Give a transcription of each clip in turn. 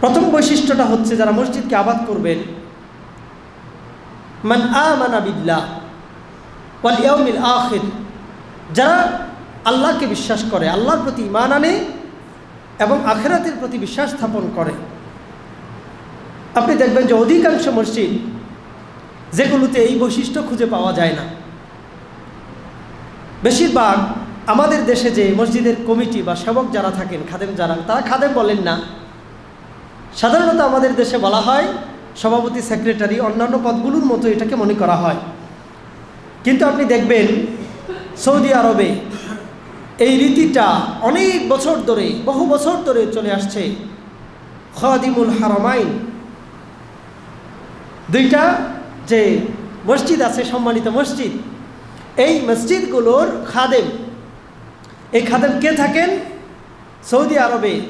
প্রথম বৈশিষ্ট্যটা হচ্ছে যারা মসজিদকে আবাদ করবেন, মান আমানা বিল্লাহ ওয়াল ইয়াউমিল আখির, যারা আল্লাহকে বিশ্বাস করে, আল্লাহর প্রতি ইমান আনে এবং আখেরাতের প্রতি বিশ্বাস স্থাপন করে। আপনি দেখবেন যে অধিকাংশ মসজিদ যেগুলোতে এই বৈশিষ্ট্য খুঁজে পাওয়া যায় না। বেশিরভাগ আমাদের দেশে যে মসজিদের কমিটি বা সেবক যারা থাকেন, খাদেম যারা, তারা খাদেম বলেন না। সাধারণত আমাদের দেশে বলা হয় সভাপতি, সেক্রেটারি অন্যান্য পদগুলোর মতো এটাকে মনে করা হয়। কিন্তু আপনি দেখবেন সৌদি আরবে এই রীতিটা অনেক বছর ধরে, বহু বছর ধরে চলে আসছে। খাদিমুল হারামাইন দুইটা যে মসজিদ আছে, সম্মানিত মসজিদ, এই মসজিদগুলোর খাদেম। এই খাদেম কে থাকেন? সৌদি আরবে।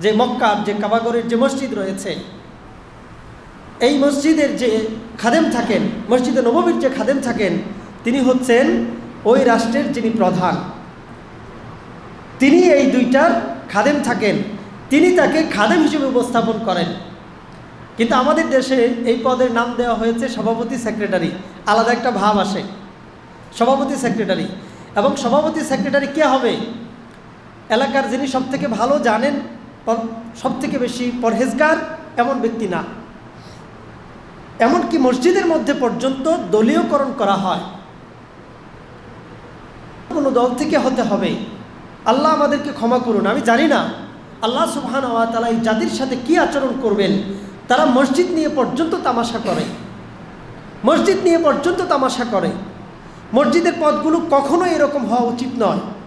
যে মক্কার যে কাবাগরের যে মসজিদ রয়েছে, এই মসজিদের যে খাদেম থাকেন, মসজিদে নবমীর যে খাদেম থাকেন, তিনি হচ্ছেন ওই রাষ্ট্রের যিনি প্রধান। তিনি এই দুইটার খাদেম থাকেন। তিনি তাকে খাদেম হিসেবে উপস্থাপন করেন। কিন্তু আমাদের দেশে এই পদের নাম দেওয়া হয়েছে সভাপতি সেক্রেটারি। আলাদা একটা ভাব আসে। সভাপতি সেক্রেটারি। এবং সভাপতি সেক্রেটারি কে হবে? এলাকার যিনি সবথেকে ভালো জানেন সবথেকে বেশি পরহেজগার এমন ব্যক্তি না। এমনকি মসজিদের মধ্যে পর্যন্ত দলীয়করণ করা হয়। কোনো দল থেকে হতে হবে। আল্লাহ আমাদেরকে ক্ষমা করুন। আমি জানি না আল্লাহ সুবহান তালা এই জাতির সাথে কি আচরণ করবেন। তারা মসজিদ নিয়ে পর্যন্ত তামাশা করে। মসজিদ নিয়ে পর্যন্ত তামাশা করে। মসজিদের পদগুলো কখনো এরকম হওয়া উচিত নয়।